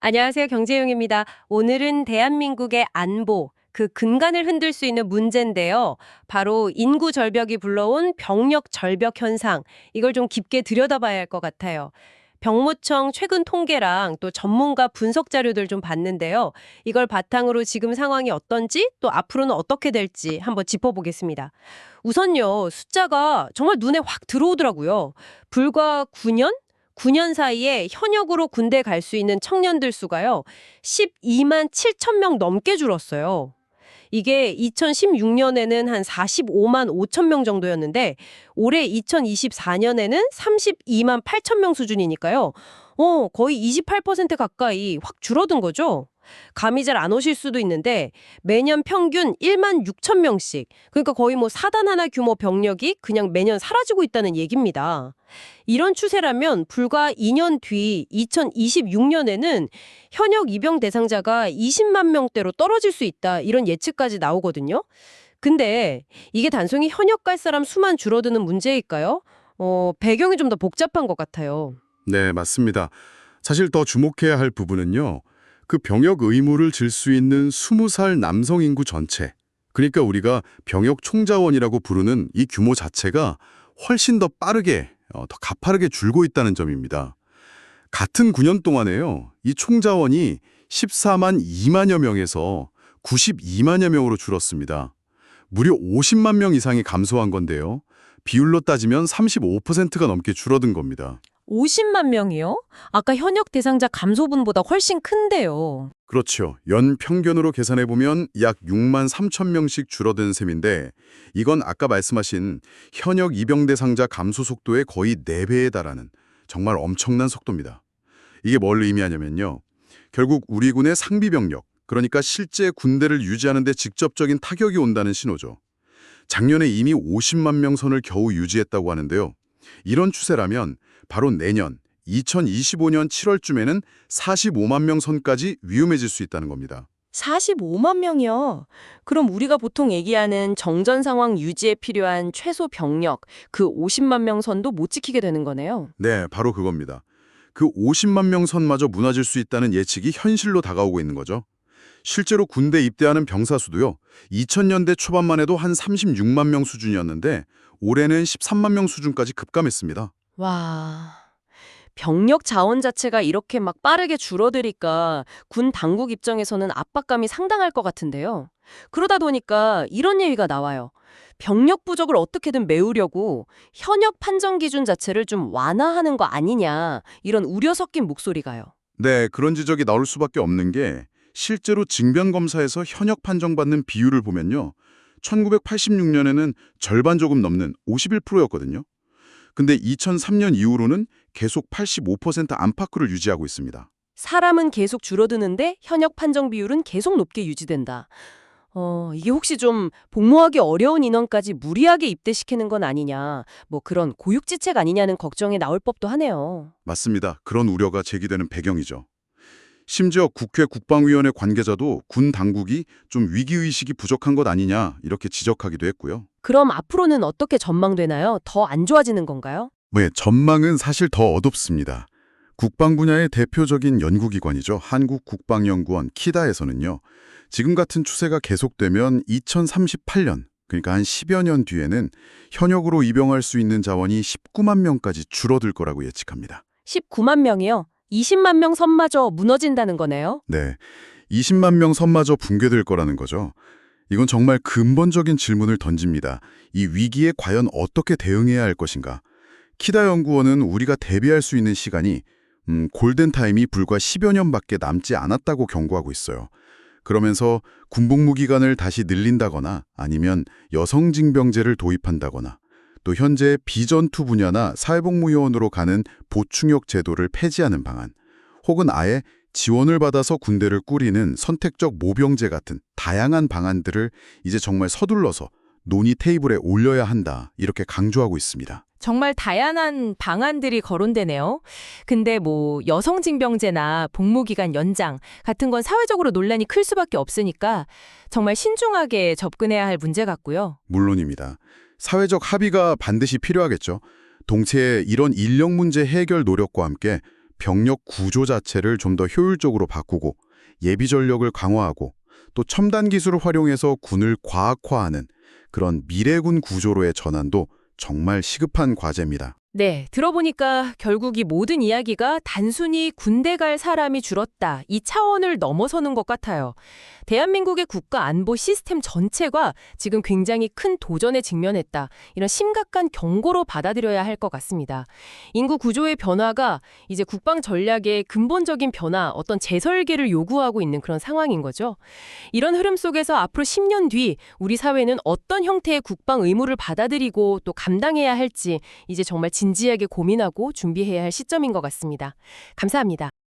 안녕하세요. 경제용입니다. 오늘은 대한민국의 안보, 그 근간을 흔들 수 있는 문제인데요. 바로 인구 절벽이 불러온 병력 절벽 현상. 이걸 좀 깊게 들여다봐야 할 것 같아요. 병무청 최근 통계랑 또 전문가 분석 자료들 좀 봤는데요. 이걸 바탕으로 지금 상황이 어떤지 또 앞으로는 어떻게 될지 한번 짚어보겠습니다. 우선요, 숫자가 정말 눈에 확 들어오더라고요. 불과 9년? 9년 사이에 현역으로 군대 갈 수 있는 청년들 수가요. 12만 7천 명 넘게 줄었어요. 이게 2016년에는 한 45만 5천 명 정도였는데 올해 2024년에는 32만 8천 명 수준이니까요. 어, 거의 28% 가까이 확 줄어든 거죠. 감이 잘 안 오실 수도 있는데 매년 평균 1만 6천 명씩 그러니까 거의 뭐 사단 하나 규모 병력이 그냥 매년 사라지고 있다는 얘기입니다. 이런 추세라면 불과 2년 뒤 2026년에는 현역 입영 대상자가 20만 명대로 떨어질 수 있다 이런 예측까지 나오거든요. 근데 이게 단순히 현역 갈 사람 수만 줄어드는 문제일까요? 어, 배경이 좀 더 복잡한 것 같아요. 네, 맞습니다. 사실 더 주목해야 할 부분은요. 그 병역 의무를 질 수 있는 20살 남성 인구 전체. 그러니까 우리가 병역 총자원이라고 부르는 이 규모 자체가 훨씬 더 빠르게, 어, 더 가파르게 줄고 있다는 점입니다. 같은 9년 동안에요. 이 총자원이 14만 2만여 명에서 92만여 명으로 줄었습니다. 무려 50만 명 이상이 감소한 건데요. 비율로 따지면 35%가 넘게 줄어든 겁니다. 50만 명이요? 아까 현역 대상자 감소분보다 훨씬 큰데요. 그렇죠. 연 평균으로 계산해보면 약 6만 3천 명씩 줄어든 셈인데 이건 아까 말씀하신 현역 입영 대상자 감소 속도의 거의 4배에 달하는 정말 엄청난 속도입니다. 이게 뭘 의미하냐면요. 결국 우리 군의 상비 병력, 그러니까 실제 군대를 유지하는 데 직접적인 타격이 온다는 신호죠. 작년에 이미 50만 명 선을 겨우 유지했다고 하는데요. 이런 추세라면 바로 내년 2025년 7월쯤에는 45만 명 선까지 위험해질 수 있다는 겁니다. 45만 명이요. 그럼 우리가 보통 얘기하는 정전 상황 유지에 필요한 최소 병력, 그 50만 명 선도 못 지키게 되는 거네요. 네, 바로 그겁니다. 그 50만 명 선마저 무너질 수 있다는 예측이 현실로 다가오고 있는 거죠. 실제로 군대 입대하는 병사 수도요. 2000년대 초반만 해도 한 36만 명 수준이었는데 올해는 13만 명 수준까지 급감했습니다. 와. 병력 자원 자체가 이렇게 막 빠르게 줄어드니까 군 당국 입장에서는 압박감이 상당할 것 같은데요. 그러다 보니까 이런 얘기가 나와요. 병력 부족을 어떻게든 메우려고 현역 판정 기준 자체를 좀 완화하는 거 아니냐 이런 우려 섞인 목소리가요. 네, 그런 지적이 나올 수밖에 없는 게 실제로 징변검사에서 현역 판정받는 비율을 보면요. 1986년에는 절반 조금 넘는 51%였거든요. 근데 2003년 이후로는 계속 85% 안팎으로 유지하고 있습니다. 사람은 계속 줄어드는데 현역 판정 비율은 계속 높게 유지된다. 어, 이게 혹시 좀 복무하기 어려운 인원까지 무리하게 입대시키는 건 아니냐, 뭐 그런 고육지책 아니냐는 걱정이 나올 법도 하네요. 맞습니다. 그런 우려가 제기되는 배경이죠. 심지어 국회 국방위원회 관계자도 군 당국이 좀 위기의식이 부족한 것 아니냐 이렇게 지적하기도 했고요. 그럼 앞으로는 어떻게 전망되나요? 더 안 좋아지는 건가요? 네, 전망은 사실 더 어둡습니다. 국방 분야의 대표적인 연구기관이죠. 한국국방연구원 키다에서는요. 지금 같은 추세가 계속되면 2038년, 그러니까 한 10여 년 뒤에는 현역으로 입영할 수 있는 자원이 19만 명까지 줄어들 거라고 예측합니다. 19만 명이요. 20만 명 선마저 무너진다는 거네요. 네, 20만 명 선마저 붕괴될 거라는 거죠. 이건 정말 근본적인 질문을 던집니다. 이 위기에 과연 어떻게 대응해야 할 것인가? 키다 연구원은 우리가 대비할 수 있는 시간이 음, 골든타임이 불과 10여 년밖에 남지 않았다고 경고하고 있어요. 그러면서 군복무 기간을 다시 늘린다거나 아니면 여성징병제를 도입한다거나 또 현재 비전투 분야나 사회복무요원으로 가는 보충역 제도를 폐지하는 방안 혹은 아예 지원을 받아서 군대를 꾸리는 선택적 모병제 같은 다양한 방안들을 이제 정말 서둘러서 논의 테이블에 올려야 한다 이렇게 강조하고 있습니다. 정말 다양한 방안들이 거론되네요. 근데 뭐 여성징병제나 복무기간 연장 같은 건 사회적으로 논란이 클 수밖에 없으니까 정말 신중하게 접근해야 할 문제 같고요. 물론입니다. 사회적 합의가 반드시 필요하겠죠. 동체의 이런 인력 문제 해결 노력과 함께 병력 구조 자체를 좀 더 효율적으로 바꾸고 예비 전력을 강화하고 또 첨단 기술을 활용해서 군을 과학화하는 그런 미래군 구조로의 전환도 정말 시급한 과제입니다. 네, 들어보니까 결국 이 모든 이야기가 단순히 군대 갈 사람이 줄었다. 이 차원을 넘어서는 것 같아요. 대한민국의 국가 안보 시스템 전체가 지금 굉장히 큰 도전에 직면했다. 이런 심각한 경고로 받아들여야 할 것 같습니다. 인구 구조의 변화가 이제 국방 전략의 근본적인 변화, 어떤 재설계를 요구하고 있는 그런 상황인 거죠. 이런 흐름 속에서 앞으로 10년 뒤 우리 사회는 어떤 형태의 국방 의무를 받아들이고 또 감당해야 할지 이제 정말 진지하게 고민하고 준비해야 할 시점인 것 같습니다. 감사합니다.